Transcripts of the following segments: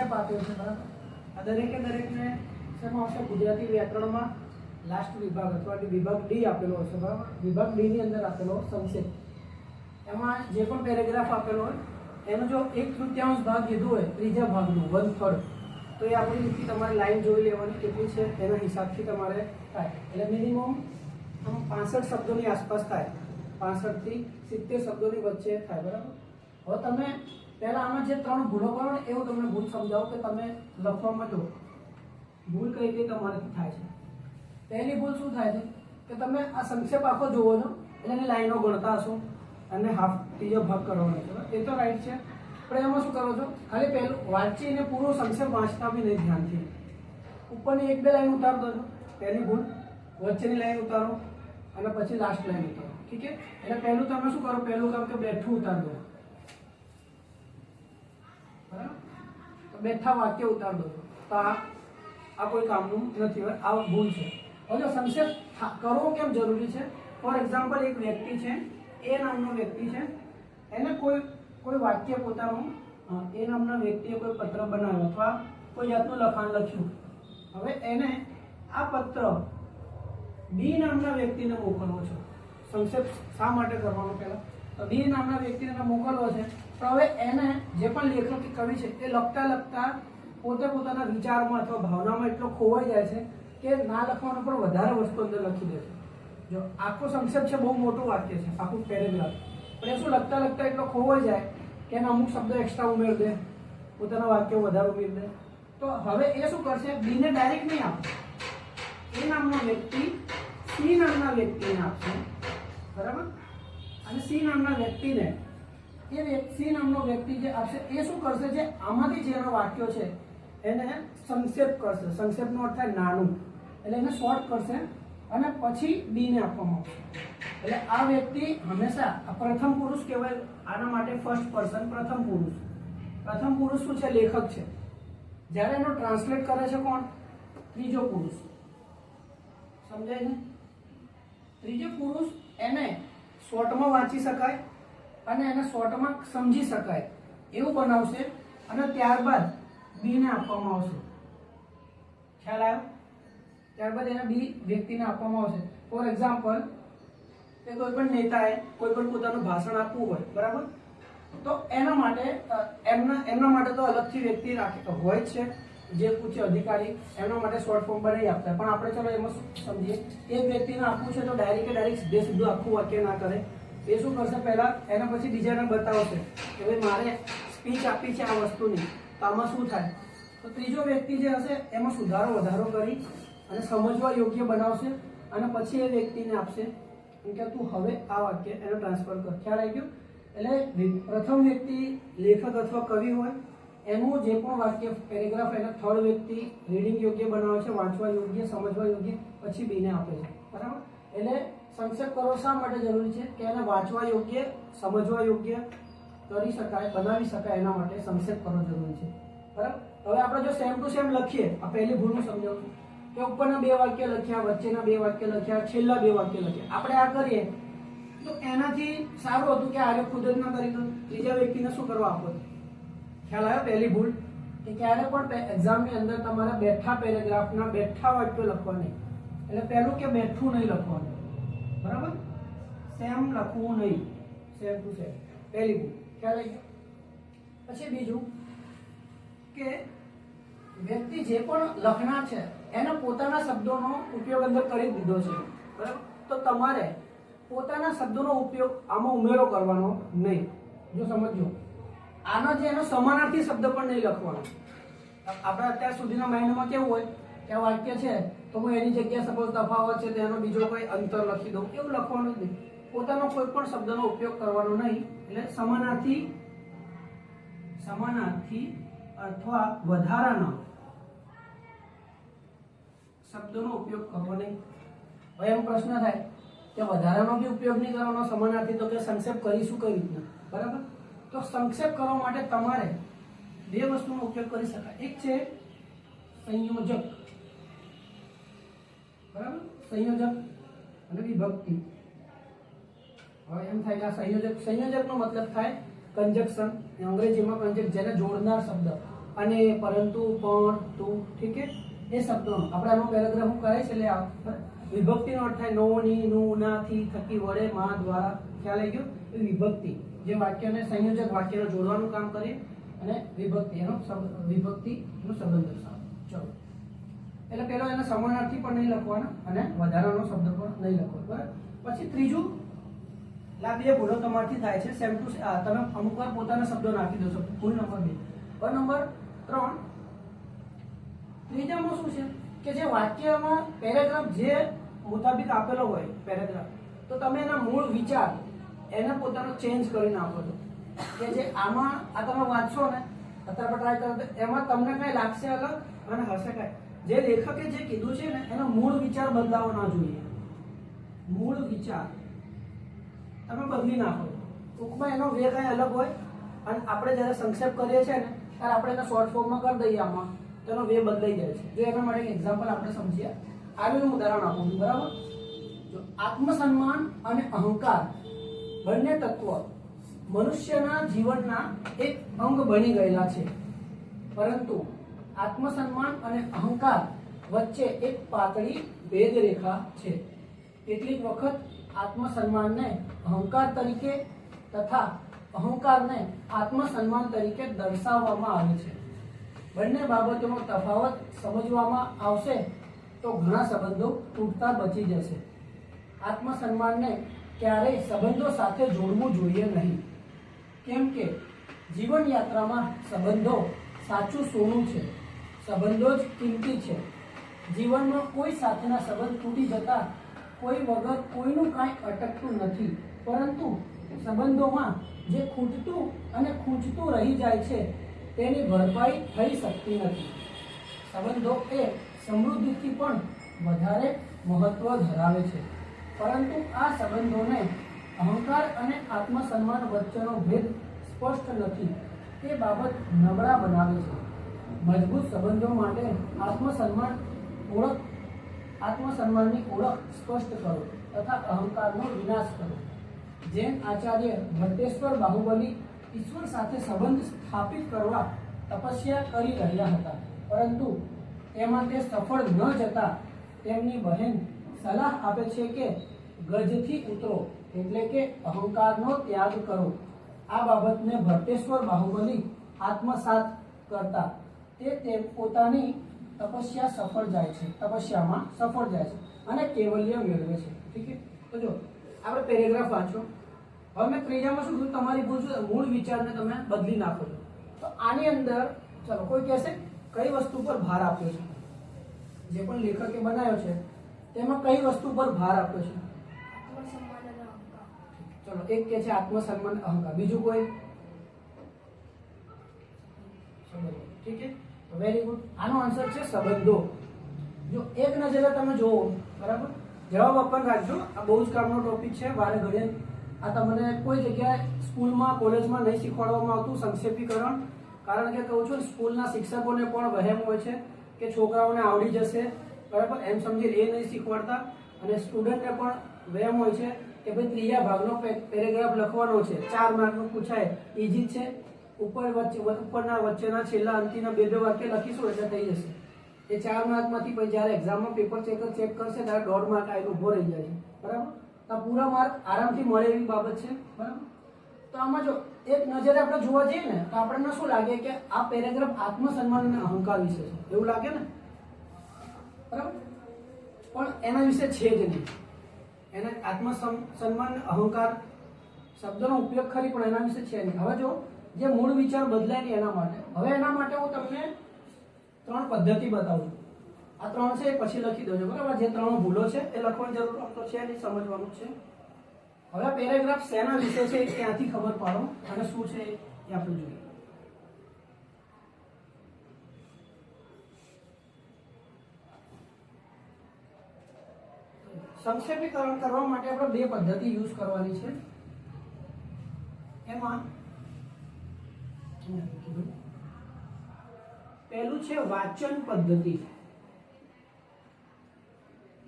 સંક્ષેપ આપ્યો છે, બરાબર? આ દરેકે દરેકને શેમાં આવશે? ગુજરાતી વ્યાકરણમાં લાસ્ટ વિભાગ અથવા કે વિભાગ ડી આપેલો હશે, બરાબર? વિભાગ ડીની અંદર આપેલો સંક્ષેપ. એમાં જે પણ પેરેગ્રાફ આપેલો હોય, એનો જો એક તૃતીયાંશ ભાગ લીધો હોય, ત્રીજા ભાગનું વન થર્ડ તો એ આપણી રીતથી તમારે લાઈન જોઈ લેવાની કેટલી છે, એના હિસાબથી તમારે થાય. એટલે મિનિમમ આમ પાસઠ શબ્દોની આસપાસ થાય. પાસઠથી સિત્તેર શબ્દોની વચ્ચે થાય, બરાબર? હવે તમે પહેલાં આમાં જે ત્રણ ભૂલો કરો ને, એવું તમને ભૂલ સમજાવો કે તમે લખવામાં જો ભૂલ કઈ રીતે તમારાથી થાય છે. પહેલી ભૂલ શું થાય છે? કે તમે આ સંક્ષેપ આખો જોવો છો, એટલે એની લાઈનો ગણતા હશો અને હાફ ત્રીજો ભાગ કરવાનો છે. એ તો રાઈટ છે. પણ એમાં શું કરો છો? ખાલી પહેલું વાંચીને પૂરો સંક્ષેપ વાંચતા બી નહીં ધ્યાનથી. ઉપરની એક બે લાઈન ઉતાર દો પહેલી ભૂલ, વચ્ચેની લાઈન ઉતારો અને પછી લાસ્ટ લાઈન ઉતારો. ઠીક છે? એટલે પહેલું તમે શું કરો? પહેલું કામ કે બેઠું ઉતાર દો બરાબર તો બેઠા વાક્ય ઉતાર દો તો આ આ કોઈ કામનું નથી હોય, આ ભૂલ છે. હવે જો સંક્ષેપ કરવો કેમ જરૂરી છે? ફોર એક્ઝામ્પલ એક વ્યક્તિ છે, એ નામનો વ્યક્તિ છે, એને કોઈ કોઈ વાક્ય પોતાનું એ નામના વ્યક્તિએ કોઈ પત્ર બનાવ્યો અથવા કોઈ જાતનું લખાણ લખ્યું. હવે એને આ પત્ર બી નામના વ્યક્તિને મોકલવો છે. સંક્ષેપ શા માટે કરવાનો પહેલાં? તો બી નામના વ્યક્તિને મોકલવો છે પણ હવે એને જે પણ લેખક કે કવિ છે, એ લખતા લખતા પોતે પોતાના વિચારમાં અથવા ભાવનામાં એટલો ખોવાઈ જાય છે કે ના લખવાનો પણ વધારે વસ્તુ અંદર લખી દે છે. જો આખો સંક્ષેપ છે, બહુ મોટું વાક્ય છે, આખું પેરેગ્રાફ પણ એ શું લખતા લખતા એટલો ખોવાઈ જાય કે એના અમુક શબ્દો એક્સ્ટ્રા ઉમેર દે, પોતાના વાક્ય વધારે ઉમેર દે. તો હવે એ શું કરશે? બીને ડાયરેક્ટ નહીં આપશે. એ નામનો વ્યક્તિ સી નામના વ્યક્તિને આપશે. બરાબર? અને સી નામના વ્યક્તિને એ વ્યક્તિ નામનો વ્યક્તિ જે આપશે, એ શું કરશે? જે આમાંથી જે એનો વાક્યો છે, એને સંક્ષેપ કરશે. સંક્ષેપનો અર્થ થાય નાનું. એટલે એને શોર્ટ કરશે અને પછી બીને આપવામાં આવશે. એટલે આ વ્યક્તિ હંમેશા પ્રથમ પુરુષ કહેવાય, આના માટે ફર્સ્ટ પર્સન પ્રથમ પુરુષ. પ્રથમ પુરુષ શું છે? લેખક છે. જ્યારે એનો ટ્રાન્સલેટ કરે છે કોણ? ત્રીજો પુરુષ. સમજાય છે? ત્રીજો પુરુષ એને શોર્ટમાં વાંચી શકાય. અને એને શોર્ટમાં સમજી શકાય. એવું બનાવશે અને ત્યારબાદ બીને આપવામાં આવશે. ખ્યાલ આવ્યો? ત્યારબાદ એને બી વ્યક્તિને આપવામાં આવશે. ફોર એક્ઝામ્પલ કે કોઈ પણ નેતાએ કોઈ પણ પોતાનું ભાષણ આપવું હોય, બરાબર? તો એના માટે એમના એમના માટે તો અલગથી વ્યક્તિ રાખે, હોય જ છે. જે ઉચ્ચ અધિકારી એમના માટે શોર્ટ ફોર્મ બનાવી આપતા પણ આપણે ચલો એમાં સમજીએ? એક વ્યક્તિને આપવું છે તો ડાયરેક્ટ ડાયરેક્ટ સીધે સીધું આખું વાક્ય ના કરે. એ શું કરશે પહેલા એના પછી બીજાને બતાવશે કે ભાઈ મારે સ્પીચ આપી છે આ વસ્તુની, તો આમાં શું થાય? તો ત્રીજો વ્યક્તિ જે હશે, એમાં સુધારો વધારો કરી અને સમજવા યોગ્ય બનાવશે અને પછી એ વ્યક્તિને આપશે કે તું હવે આ વાક્ય એને ટ્રાન્સફર કર. ખ્યાલ આવી ગયો? એટલે પ્રથમ વ્યક્તિ લેખક અથવા કવિ હોય, એનું જે પણ વાક્ય પેરેગ્રાફ એને થર્ડ વ્યક્તિ રીડિંગ યોગ્ય બનાવે છે, વાંચવા યોગ્ય, સમજવા યોગ્ય, પછી બીને આપે છે. બરાબર? એટલે સંક્ષેપ કરવો શા માટે જરૂરી છે? કે એને વાંચવા યોગ્ય, સમજવા યોગ્ય કરી શકાય, બનાવી શકાય એના માટે સંક્ષેપ કરવો જરૂરી છે. બરાબર? હવે આપણે જો સેમ ટુ સેમ લખીએ, આ પહેલી ભૂલનું સમજાવું કે ઉપરના બે વાક્ય લખ્યા, વચ્ચેના બે વાક્ય લખ્યા, છેલ્લા બે વાક્ય લખ્યા. આપણે આ કરીએ. તો એનાથી સારું હતું કે આરે ખુદ જ ના કરી દો. ત્રીજા વ્યક્તિને શું કરવા આપો ખ્યાલ આવ્યો પહેલી ભૂલ? કે ક્યારે પણ એક્ઝામની અંદર તમારે બેઠા પેરેગ્રાફના બેઠા વાક્યો લખવા નહીં એટલે પહેલું કે બેઠું નહીં લખવાનું. બરાબર? સેમ લખવું નહીં. Same to same. પહેલી ભૂલ ખ્યાલ આવી પછી બીજું કે વ્યક્તિ જે પણ લખનાર છે, એને પોતાના શબ્દોનો ઉપયોગ અંદર કરી દીધો છે. બરાબર? તો તમારે પોતાના શબ્દોનો ઉપયોગ આમાં ઉમેરો કરવાનો નહીં. જો સમજો આનો જે એનો સમાનાર્થી શબ્દ પણ નહીં લખવાનો. આપણે અત્યાર સુધીના માઇન્ડમાં કેવું હોય? કે વાક્ય છે તો હું એની જગ્યાએ સપોઝ તફાવત છે, તો એનો બીજો કોઈ અંતર લખી દઉં. એવું લખવાનું નહીં. પોતાનો કોઈ પણ શબ્દનો ઉપયોગ કરવાનો નહીં. એટલે સમાનાર્થી સમાનાર્થી અથવા વધારાના શબ્દોનો ઉપયોગ કરવો નહીં. હવે એમ પ્રશ્ન થાય કે વધારાનો બી ઉપયોગ નહીં કરવાનો, સમાનાર્થી તો કે સંક્ષેપ કરીશું કઈ રીતના? બરાબર? તો સંક્ષેપ કરવા માટે તમારે બે વસ્તુનો ઉપયોગ કરી શકાય. એક છે સંયોજક. બરાબર? સંયોજક અને વિભક્તિ. હવે એમ થાય કે આ સંયોજક, સંયોજકનો મતલબ થાય કંજક્શન અંગ્રેજીમાં કંજક જેને જોડનાર શબ્દ. અને પરંતુ, પણ, તું, ઠીક છે? એ શબ્દો આપણે આનો પેરેગ્રાફ હું કહે છે એટલે આ વિભક્તિનો અર્થ થાય નો, ની, નું ના થી થકી, વડે, માં, દ્વારા. ખ્યાલ આવી ગયો? એ વિભક્તિ. જે વાક્યને સંયોજક વાક્યને જોડવાનું કામ કરે અને વિભક્તિ, એનો વિભક્તિનો સંબંધ દર્શાવે એટલે પેલો એનો સમાનાર્થી પણ નહીં લખવાનો અને વધારાનો શબ્દ પણ નહીં લખવાનો. બરાબર? પછી ત્રીજું આ ભૂલો તમારથી થાય છે. સેમ ટુ તમે અમુક વાર પોતાના શબ્દો નાખી દો છો ભૂલ નંબર બે. ભૂલ નંબર ત્રણ, ત્રીજામાં શું છે? કે જે વાક્યમાં પેરેગ્રાફ જે મુતાબિક આપેલો હોય પેરેગ્રાફ તો તમે એના મૂળ વિચાર એને પોતાનો ચેન્જ કરી નાખો છો. કે જે આમાં, આ તમે વાંચશો ને, અત્યારે ટ્રાય કરો એમાં તમને કઈ લાગશે અલગ અને હશે કઈ. જે લેખકે જે કીધું છે ને, એનો મૂળ વિચાર બદલાવો ના જોઈએ. મૂળ વિચાર. તમે બદલી નાખો. ટૂંકમાં એનો વે કઈ અલગ હોય. અને આપણે જ્યારે સંક્ષેપ કરીએ છીએ ને, ત્યારે આપણે એને શોર્ટ ફોર્મમાં કરી દઈએ આમાં. તેનો વે બદલાઈ જાય છે. જો એના માટે એક એક્ઝામ્પલ આપણે સમજીએ. આગળનું ઉદાહરણ આપું છું, બરાબર? જો આત્મસન્માન અને અહંકાર બંને તત્વ મનુષ્યના જીવનના એક અંગ બની ગયેલા છે. પરંતુ આત્મસન્માન અને અહંકાર વચ્ચે એક પાતળી ભેદ રેખા છે. કેટલીક વખત આત્મસન્માનને અહંકાર તરીકે તથા અહંકારને આત્મસન્માન તરીકે દર્શાવવામાં આવે છે. બંને બાબતોનો તફાવત સમજવામાં આવશે તો ઘણા સંબંધો તૂટતા બચી જશે. આત્મસન્માનને ક્યારેય સંબંધો સાથે જોડવું જોઈએ નહીં. કેમ કે જીવન યાત્રામાં સંબંધો સાચું સોનું છે. સંબંધો જ કિંમતી છે. જીવનમાં કોઈ સાથેના સંબંધ તૂટી જતા કોઈ વગર કોઈનું કાંઈ અટકતું નથી. પરંતુ સંબંધોમાં જે ખૂટતું અને ખૂંચતું રહી જાય છે, તેની ભરપાઈ થઈ શકતી નથી. સંબંધો એ સમૃદ્ધિથી પણ વધારે મહત્વ ધરાવે છે. પરંતુ આ સંબંધોને અહંકાર અને આત્મસન્માન વચ્ચેનો ભેદ સ્પષ્ટ નથી. તે બાબત નબળા બનાવે છે. મજબૂત સંબંધો માટે આત્મસન્માન ઓળખ, આત્મસન્માનની ઓળખ સ્પષ્ટ કરો તથા અહંકારનો વિનાશ કરો. જેમ આચાર્ય ભટ્ટેશ્વર બાહુબલી ઈશ્વર સાથે સંબંધ સ્થાપિત કરવા તપસ્યા કરી રહ્યા હતા. પરંતુ તેમાં તે સફળ ન જતા તેમની બહેન સલાહ આપે છે કે ગજથી ઉતરો એટલે કે અહંકારનો ત્યાગ કરો. આ બાબતને ભટ્ટેશ્વર બાહુબલી આત્મસાત કરતા તે તે પોતાની તપસ્યા સફળ જાય છે. તપસ્યામાં સફળ જાય છે અને કેવલ્ય મેળવે છે. ઠીક છે? તો જો આપણે પેરેગ્રાફ વાંચો. હવે મેં ત્રીજામાં શું કીધું? તમારી ભૂલ મૂળ વિચારને તમે બદલી નાખો છો. તો આની અંદર ચલો કોઈ કહેશે કઈ વસ્તુ પર ભાર આપ્યો છે? જે પણ લેખકે બનાવ્યો છે તેમાં કઈ વસ્તુ પર ભાર આપ્યો છે? ચલો એક કે છે આત્મસન્માન અહંકાર. બીજું કોઈ? ઠીક છે? વેરી ગુડ આનો આન્સર છે સંબંધો. જો એક નજરે તમે જોવો બરાબર? જવાબ આપવાનું રાખજો. આ બહુ જ કામનો ટોપિક છે. વારે ઘડે આ તમને કોઈ જગ્યાએ સ્કૂલમાં, કોલેજમાં નહીં શીખવાડવામાં આવતું સંક્ષેપીકરણ. કારણ કે કહું છું, સ્કૂલના શિક્ષકોને પણ વહેમ હોય છે કે છોકરાઓને આવડી જશે. બરાબર? એમ સમજી એ નહીં શીખવાડતા. અને સ્ટુડન્ટને પણ વહેમ હોય છે કે ભાઈ ત્રીજા ભાગનો પેરેગ્રાફ લખવાનો છે. ચાર માર્કનું પૂછાય. ઇઝી છે. ઉપર વચ્ચે ઉપરના વચ્ચેના છેલ્લા અંતિના બે બે વાક્ય લખીશું, એટલે થઈ જશે. એ ચાર માર્કમાંથી પછી જ્યારે એક્ઝામમાં પેપર ચેકર ચેક કરશે, ત્યારે દોઢ માર્ક આવીને ઊભો રહી જાય છે. બરાબર? આ પૂરા માર્ક આરામથી મળે એવી બાબત છે. બરાબર? તો આમાં જો એક નજરે આપણે જોવા જઈએ ને, તો આપણને શું લાગે કે આ પેરેગ્રાફ આત્મસન્માન અને અહંકાર વિશે છે? એવું લાગે ને? બરાબર? પણ એના વિશે છે જ નહીં. એને આત્મસન્માન અહંકાર શબ્દનો ઉપયોગ ખરી, પણ એના વિશે છે નહીં. હવે જો જે મૂળ વિચાર બદલાય નહીં એના માટે. હવે એના માટે હું તમને ત્રણ પદ્ધતિ બતાવું આ ત્રણ છે એ પછી લખી દેજો, બરાબર? જે ત્રણ ભૂલો છે એ લખવાની જરૂર તો છે નહીં, સમજવાનું છે. હવે પેરેગ્રાફ શેના વિશે છે એ ખબર પાડો અને શું છે એ આપણે જોઈએ. સંક્ષેપીકરણ કરવા માટે આપણે બે પદ્ધતિ યુઝ કરવાની છે. એમાં. પહેલું છે વાચન પદ્ધતિ.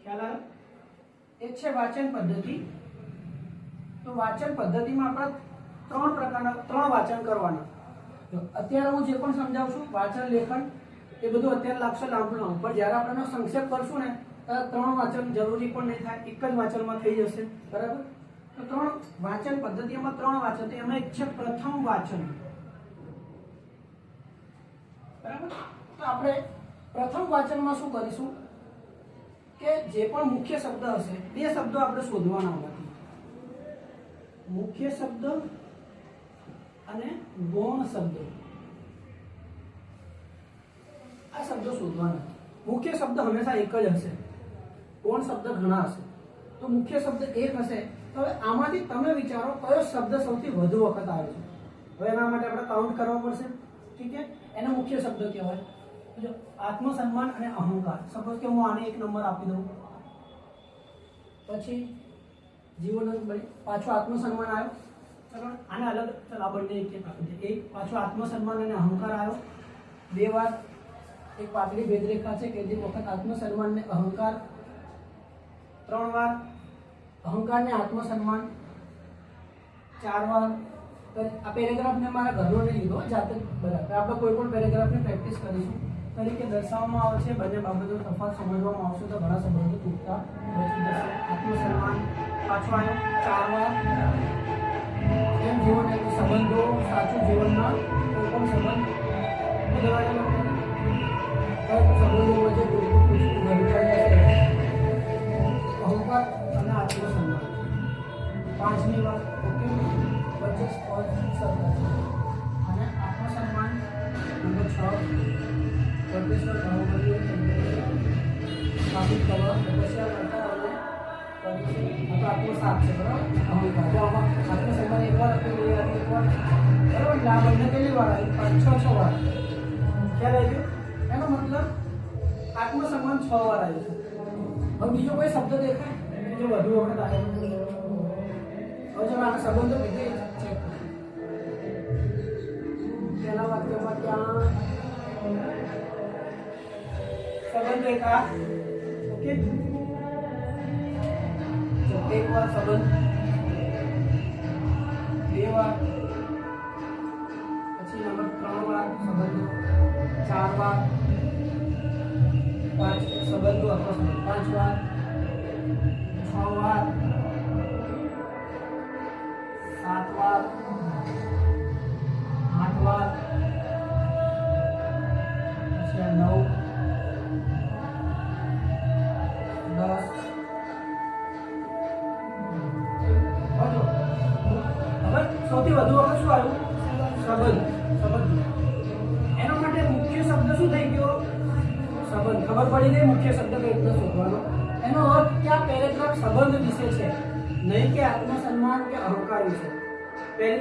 ખ્યાલ આવ્યો? એક છે વાચન પદ્ધતિ. તો વાચન પદ્ધતિમાં આપણે ત્રણ પ્રકારના, ત્રણ વાચન કરવાના. અત્યારે હું જે પણ સમજાવું છું, વાંચન, લેખન, એ બધું અત્યારે લાગશે લાંબુ પણ જ્યારે આપણે સંક્ષેપ કરશું ને ત્યારે ત્રણ વાંચન જરૂરી પણ નહીં થાય, એક જ વાંચનમાં થઈ જશે. બરાબર? તો ત્રણ વાંચન પદ્ધતિમાં ત્રણ વાંચન. એમાં એક છે પ્રથમ વાંચન. આપણે પ્રથમ વાંચનમાં શું કરીશું? કે જે પણ મુખ્ય શબ્દ હશે, બે શબ્દો આપણે શોધવાના હોવાથી. મુખ્ય શબ્દ અને ગૌણ શબ્દ. આ શબ્દો શોધવાના. મુખ્ય શબ્દ હંમેશા એક જ હશે. ગૌણ શબ્દ ઘણા હશે. તો મુખ્ય શબ્દ એક હશે. તો હવે આમાંથી તમે વિચારો કયો શબ્દ સૌથી વધુ વખત આવે છે? હવે એના માટે આપણે કાઉન્ટ કરવા પડશે. ઠીક છે? એને મુખ્ય શબ્દ કહેવાય. જો આત્મસન્માન અને અહંકાર. સપોઝ કે હું આને એક નંબર આપી દઉં. પછી જીવન પાછો આત્મસન્માન આવ્યો. ચલો, આને અલગ, ચલો આ બંને એક એક એક, પાછો આત્મસન્માન અને અહંકાર આવ્યો. બે વાર એક પાતળી ભેદરેખા છે કે જે વખત આત્મસન્માન ને અહંકાર. ત્રણ વાર અહંકાર ને આત્મસન્માન. ચાર વાર આ પેરેગ્રાફ મેં મારા ઘરનો નહીં લીધો, જાતે બરાબર આપણે કોઈ પણ પેરેગ્રાફની પ્રેક્ટિસ કરીશું. તરીકે દર્શાવવામાં આવે છે, બંને બાબતો તફાત સમજવામાં આવશે તો ઘણા સંબંધો તૂટતા બચી જશે. આત્મસન્માન, પાછો આવ્યો ચાર વાર એમ જીવન એક સંબંધો, સાચું જીવનમાં કોઈ પણ સંબંધ છે. અહંકાર અને આત્મસન્માન. પાંચમી વાત, ઓકે? વચ્ચે સ્પષ્ટ સરકાર છે અને આત્મસન્માન નંબર છ પરમેશ્વર ભાવબલીઓ સ્થાપિત કરવા તપસ્યા કરતા અને પરિચય આ તો આત્મસાત છે બરાબર અહંકાર જો આમાં આત્મસન્માન એક વાર હતું બે વાર એક વાર બરાબર એટલે આ બંને કેટલી વાર આવી પાંચ છ છ વાર ખ્યાલ આવી ગયો એનો મતલબ આત્મસન્માન છ વાર આવ્યું છે હવે બીજો કોઈ શબ્દ દેખાય કે જે વધુ વખત આવે હવે જો આના સંબંધો બીજે ચેક પહેલા વાક્યમાં ત્યાં સંબંધ એક આ ઓકે તો એક વાર સંબંધ બે વાર પછી નંબર ત્રણ વાર સંબંધો ચાર વાર પાંચ સંબંધો અથવા સંબંધ પાંચ વાર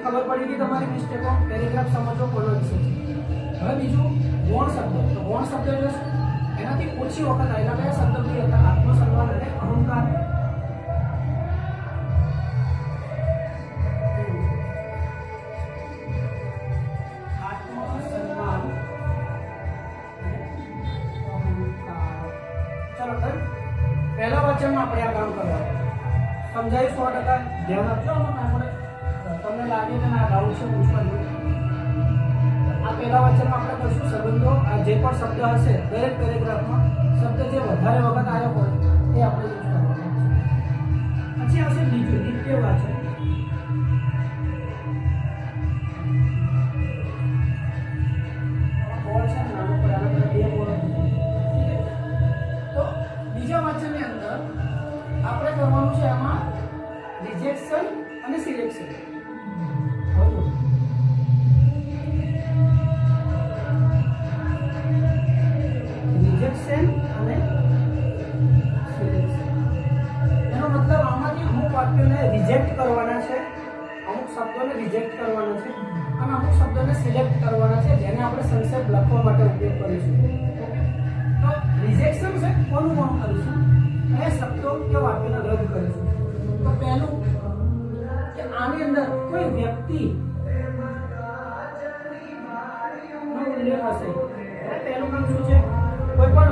ખબર પડી ગઈ તમારી મિસ્ટેકો પેરેગ્રાફ સમજો વિશે છે. હવે બીજું, ગૌણ શબ્દ. તો ગૌણ શબ્દ એટલે એનાથી ઓછી વખત આવેલા કયા શબ્દ બી હતા, આત્મસન્માન અને અહંકાર. પહેલા વાક્યમાં આપણે આ કામ કરવાનું. સમજાયું સો ટકા? ધ્યાન આપજો તમને લાગે કે ના ડાઉટ છે પૂછવા જેવું આ પહેલા વચનમાં આપણે કશું સંબંધો જે પણ શબ્દ હશે, દરેક પેરેગ્રાફમાં, શબ્દ જે વધારે વખત આવ્યો હોય, એ આપણે રિજેક્શન અને? એનો મતલબ આમાંથી અમુક વાક્યોને રિજેક્ટ કરવાના છે, અમુક શબ્દોને રિજેક્ટ કરવાના છે, અને અમુક શબ્દોને સિલેક્ટ કરવાના છે, જેને આપણે સંક્ષેપ લખવા માટે ઉપયોગ કરીશું. તો રિજેક્શન છે, કોનું કોણ કરીશું? એ શબ્દો કે વાક્યોને રદ કરીશું. તો પહેલું, કે આની અંદર કોઈ વ્યક્તિ ઉલ્લેખ હશે. પહેલું કામ શું છે?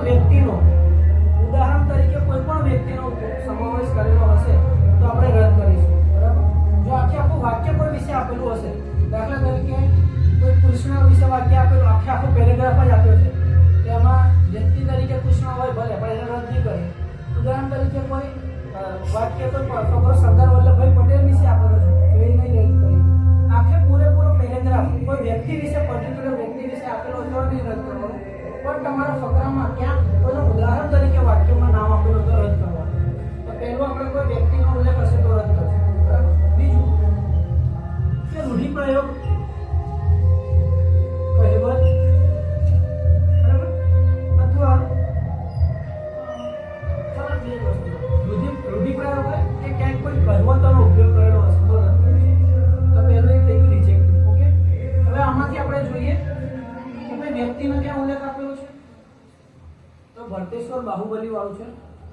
વ્યક્તિનો, ઉદાહરણ તરીકે કોઈ પણ વ્યક્તિનો સમાવેશ કરેલો હશે તો આપણે રદ કરીશું, બરાબર? જો આખે આખું વાક્ય કોઈ વિશે આપેલું હશે, દાખલા તરીકે કોઈ કૃષ્ણ વિશે વાક્ય આપેલું, આખે આખો પેરેગ્રાફ જ આપ્યો છે તેમાં વ્યક્તિ તરીકે કૃષ્ણ હોય ભલે, પણ એને રદ નહીં કરીએ ઉદાહરણ તરીકે કોઈ વાક્ય તો ડોક્ટર સરદાર વલ્લભભાઈ પટેલ વિશે આપેલો છે, તો એ નહીં રદ કરીએ આખે પૂરેપૂરો પેરેગ્રાફ કોઈ વ્યક્તિ વિશે પર્ટિક્યુલર વ્યક્તિ વિશે આપેલો હતો નહીં રદ કરવાનો. પણ તમારા ફકરામાં ક્યાં? કોઈનું ઉદાહરણ તરીકે વાક્યમાં નામ આપેલું તો રદ કરવાનું તો પહેલું આપણે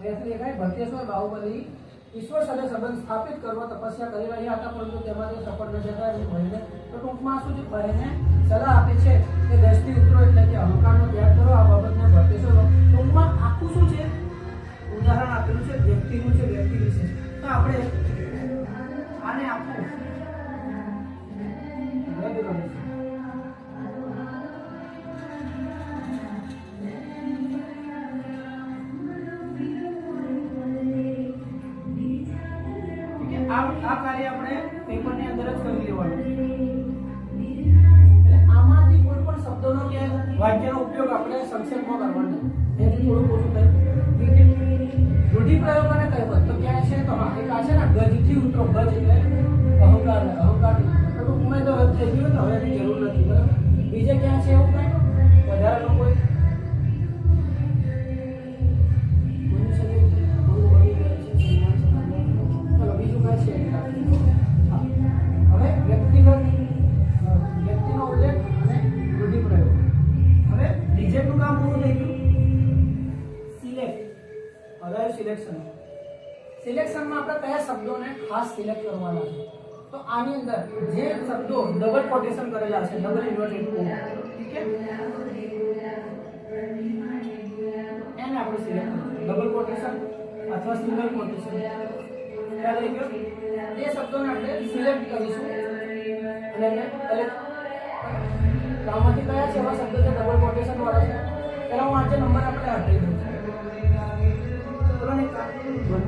અહીંયાથી દેખાય ભરતેશ્વર બાહુબલી ઈશ્વર સાથે સંબંધ સ્થાપિત કરવા તપસ્યા કરી રહ્યા હતા, પરંતુ તેમાંથી સફળ ન જતા એ ભયને તો ટૂંકમાં શું છે? ભયને સલાહ આપે છે કે દસથી ઉતરો એટલે કે અહંકારનો ત્યાગ કરો. આ બાબતને ભરતેશ્વર ટૂંકમાં આખું શું છે? ઉદાહરણ આપેલું છે, વ્યક્તિનું છે, વ્યક્તિ વિશે તો આપણે આને આખું આની અંદર જે શબ્દો ડબલ કોટેશન કરેલા છે ડબલ ઇન્વર્ટેડ કોમા ઠીક છે? એને આપણે સિલેક્ટ ડબલ કોટેશન અથવા સિંગલ કોટેશન ખ્યાલ આવી ગયો? એ શબ્દોને આપણે સિલેક્ટ કરીશું. અને એને એટલે આમાંથી કયા છે? એવા શબ્દો છે ડબલ કોટેશન વાળા છે. પહેલાં હું આજે નંબર આપણે આપી દઉં છું.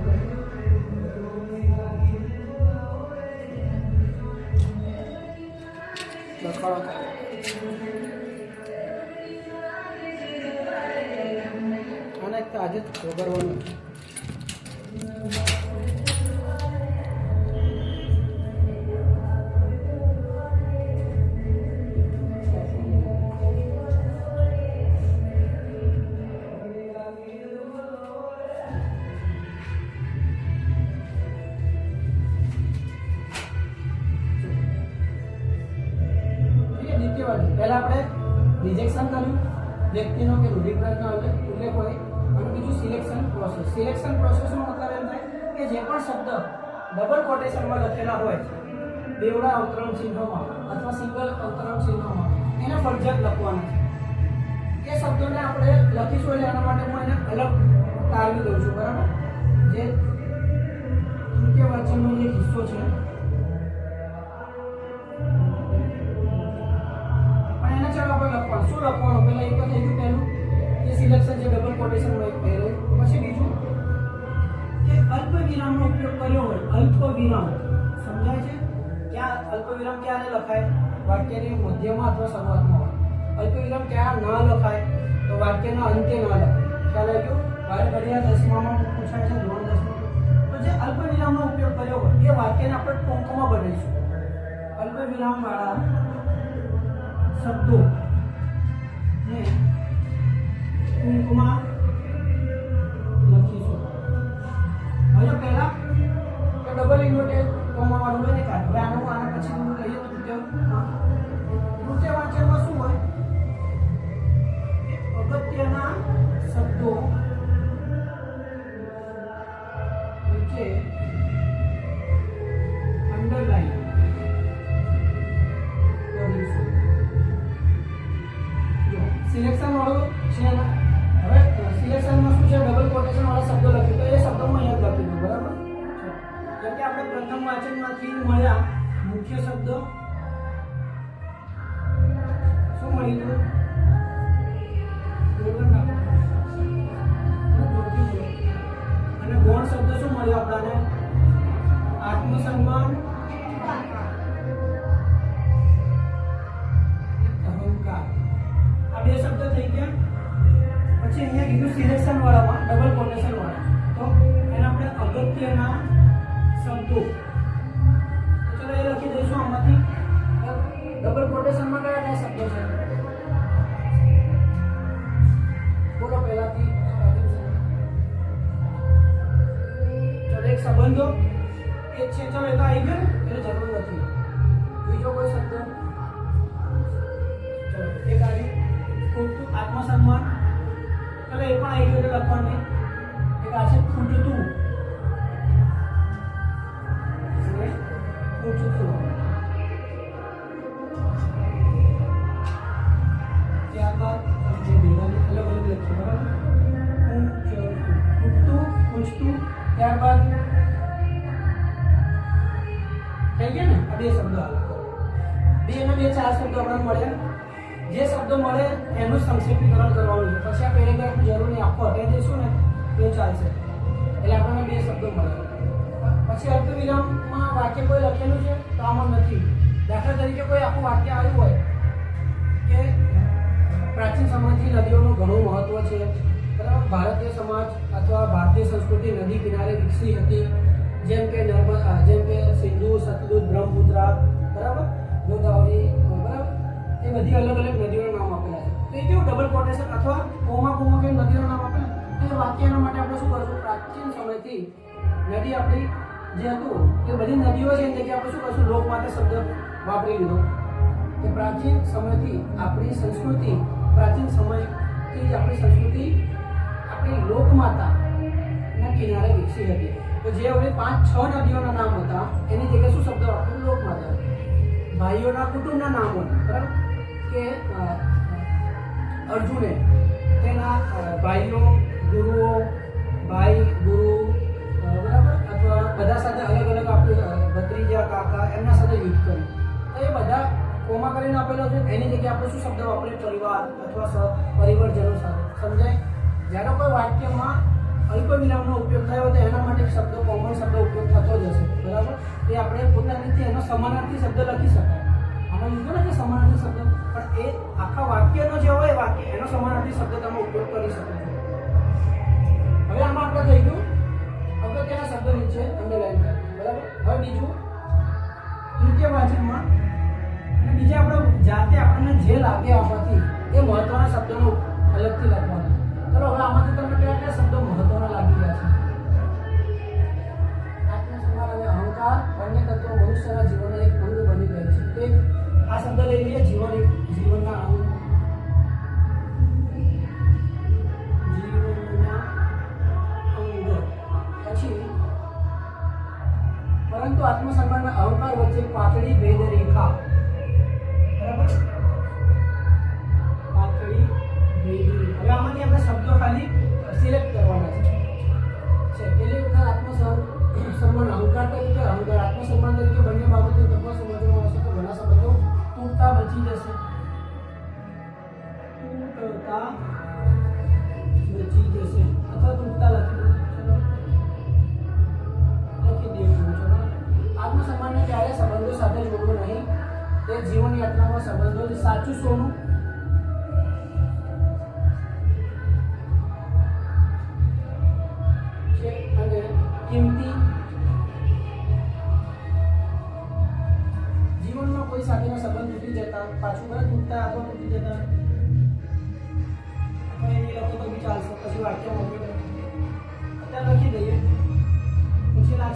ચલો ને એક કામ કરું, બંધ કરું. લખાણો થાય. આને એક તો આજે જ શબ્દ ડબલ કોટેશનમાં લખેલા હોય બેવડા અવતરણ ચિહ્નોમાં અથવા સિંગલ અવતરણ ચિહ્નોમાં. એને ફરજિયાત લખવાના છે. એ શબ્દોને આપણે લખીશું એટલે એના માટે હું એને અલગ તારવી દઉં છું, બરાબર? જે તૃતીય વાંચનનો જે હિસ્સો છે. પણ એને ચાલો આપણે લખવાનું. શું લખવાનું? પહેલાં એક તો થઈ પહેલું? જે સિલેક્શન જે ડબલ કોટેશનમાં હોય પહેલું વિરામનો ઉપયોગ કર્યો હોય, અલ્પ વિરામ, સમજાય છે? ક્યાં અલ્પ વિરામ ક્યારે લખાય? વાક્યની મધ્યમાં અથવા શરૂઆતમાં હોય. અલ્પ વિરામ ક્યાં ના લખાય? તો વાક્યના અંતે ના લખાય. ખ્યાલ આવી ગયો? બાર ઘડિયા દસમામાં પૂછાય છે, ધોરણ દસમાં. તો જે અલ્પ વિરામનો ઉપયોગ કર્યો હોય, એ વાક્યને આપણે ટૂંકમાં બનાવીશું. અલ્પ વિરામવાળા શબ્દો ને ટૂંકમાં ત્યારબાદ થઈ ગયા ને, આ બે શબ્દો બે ને બે ચાર શબ્દો આપણને મળ્યા જે શબ્દો મળે એનું સંક્ષિપ્તીકરણ કરવાનું છે. પછી આ પેરેગ્રાફ જરૂર નહીં, આખો હટાવી દઈશું ને, તો ચાલશે. એટલે આપણને બે શબ્દો મળે. પછી અલ્પ વિરામમાં વાક્ય કોઈ લખેલું છે? તો આમાં નથી. દાખલા તરીકે કોઈ આખું વાક્ય આવ્યું હોય કે પ્રાચીન સમયથી નદીઓનું ઘણું મહત્વ છે. ભારતીય સમાજ અથવા ભારતીય સંસ્કૃતિ નદી કિનારે વિકસી હતી. જેમ કે નર્મદા જેમ કે સિંધુ, સતલુજ, બ્રહ્મપુત્રા, બરાબર? ગોદાવરી બરાબર? એ બધી અલગ અલગ નદીઓના નામ આપેલા છે. તો એ કેવું ડબલ કોટેશન અથવા કોમા કોમા કે નદીઓના નામ આપેલા? એ વાક્યના માટે આપણે શું કરશું? પ્રાચીન સમયથી નદી આપણી જે હતું, એ બધી નદીઓ છે એની જગ્યાએ આપણે શું કરશું? લોક માટે શબ્દ વાપરી લીધો. કે પ્રાચીન સમયથી આપણી સંસ્કૃતિ, પ્રાચીન સમયથી જ આપણી સંસ્કૃતિ આપણી લોકમાતા ના કિનારે વિકસી હતી. તો જે હવે પાંચ છ નદીઓના નામ હતા, એની જગ્યાએ શું શબ્દ વાપર્યો? લોકમાતા. ભાઈઓના કુટુંબના નામો બરાબર? કે અર્જુને તેના ભાઈઓ, ગુરુઓ, ભાઈ, ગુરુ બરાબર? અથવા બધા સાથે અલગ અલગ આપણે ભત્રીજા, કાકા એમના સાથે યુદ્ધ કર્યું. તો એ બધા કોમા કરીને આપેલો છે? એની જગ્યાએ આપણે શું શબ્દ વાપરીએ? પરિવાર અથવા પરિવારજનો સાથે. સમજાય? જ્યારે કોઈ વાક્યમાં અલ્પ વિરામનો ઉપયોગ થયો તો એના માટે શબ્દો, કોમન શબ્દ ઉપયોગ થતો જ હશે. બરાબર? એ આપણે પોતાની એનો સમાનાર્થી શબ્દ લખી શકાય. આમાં લીધો ને કે સમાનાર્થી શબ્દ. પણ એ આખા વાક્યનો જે હોય વાક્ય, એનો સમાનાર્થી શબ્દ તમે ઉપયોગ કરી શકો છો. હવે આમાં આપણે થઈ ગયું અગત્યના શબ્દ નીચે અંડરલાઈન કરી બરાબર? હવે બીજું તૃતીય વાચનમાં અને બીજા આપણે જાતે આપણને જે લાગે આમાંથી એ મહત્વના શબ્દોનો અલગથી લખવાના ચલો, હવે આમાંથી તમને કયા કયા શબ્દો મહત્વના લાગી રહ્યા છે? આત્મસન્માન અને અહંકાર બંને તત્વો મનુષ્યના જીવનના એક અંગ બની ગયો છે. તે આ શબ્દ લઈ લઈએ, જીવન એક, જીવનના અંગ. પરંતુ આત્મસન્માન અહંકાર વચ્ચે પાતળી ભેદ રેખા બરાબર?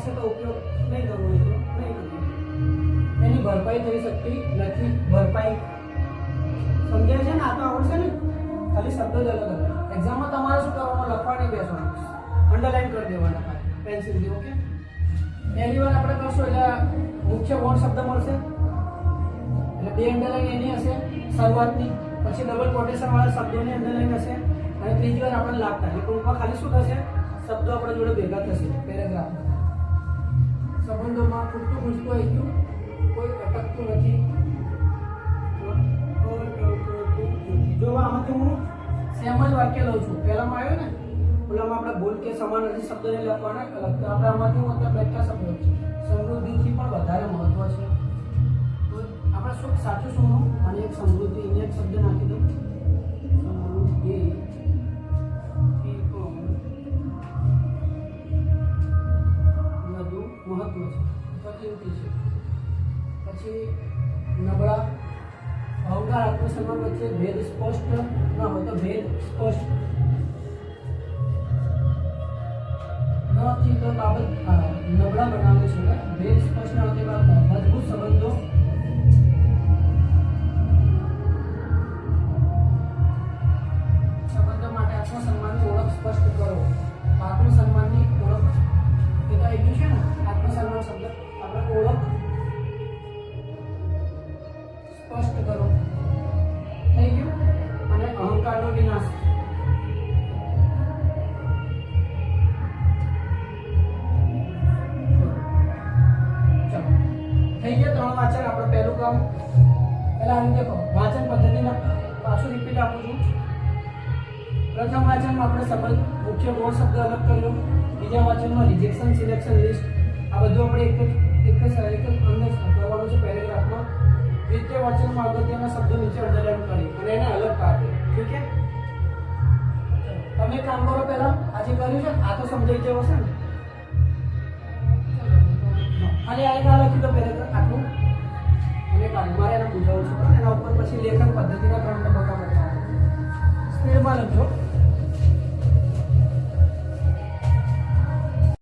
પછી તો ઉપયોગ નહીં કરવો એની ભરપાઈ થઈ શકતી નથી. ભરપાઈ. સમજાય છે ને? આ તો આવડશે ને? ખાલી શબ્દો જ અલગ અલગ એક્ઝામમાં તમારે શું કરવાનું? લખવાની બેસવાનું. અંડરલાઈન કરી દેવાના ખાલી. પેન્સિલથી ઓકે પહેલી વાર આપણે કરશું, એટલે મુખ્ય કોણ શબ્દ મળશે. એટલે બે અંડરલાઈન એની હશે, શરૂઆતની. પછી ડબલ કોટેશન વાળા શબ્દોની અંડરલાઈન હશે. અને ત્રીજી વાર આપણે લાગતા. એટલે ટૂંકમાં ખાલી શું થશે? શબ્દો આપણા જોડે ભેગા થશે. પેરેગ્રાફ સંબંધોમાં પૂરતું ઘૂસતું ગયું કોઈ અટકતું નથી. જો આમાંથી હું સેમ જ વાક્ય લઉં છું. પહેલામાં આવ્યો ને, ઓલામાં આપણે ભૂલ કે સમાન નથી શબ્દને લખવાના અલગ તો આપણે આમાંથી હું અત્યારે બેઠા શબ્દો સમૃદ્ધિથી પણ વધારે મહત્વ છે. તો આપણે શું સાચું શું અને એક સમૃદ્ધિ, એને એક શબ્દ નાખી દઉં સમૃદ્ધિ. મહત્ત્વ છે પ્રતિરૂપી છે. પછી નબળા અહંકાર આત્મસન્માન વચ્ચે ભેદ સ્પષ્ટ ના હોય તો ભેદ સ્પષ્ટ. નથી તો બાબત નબળા બનાવે છે. ભેદ સ્પષ્ટ ન હોય તે મજબૂત સંબંધો આપણે ઓળખ. સ્પષ્ટ કરો. થઈ ગયું? અને અહંકારનો વિનાશ. થઈ ગયા ત્રણ વાચન, આપણે પહેલું કામ. પહેલા આની દેખો, વાચન પદ્ધતિના પાછું રિપીટ આપું છું. પ્રથમ વાચનમાં આપણે સંબંધ, મુખ્ય ગૌણ શબ્દ અલગ કર્યો. બીજા વાચનમાં રિજેક્શન સિલેક્શન લિસ્ટ આ બધું આપણે એક એક જ એક જ અંદર કરવાનું છે પેરેગ્રાફમાં દ્વિતીય વાચનમાં અગત્યના શબ્દો નીચે અંડરલાઈન કરી અને એને અલગ કાઢી ઠીક છે તમે કામ કરો પહેલા આજે કર્યું છે આ તો સમજાઈ જવો છે ને અને આ એક આ લખી દો પેરેગ્રાફ આટલું અને કાઢી મારે એને પૂછાવું છું બરાબર? એના ઉપર પછી લેખન પદ્ધતિના ત્રણ તબક્કા બતાવો સ્પીડમાં લખજો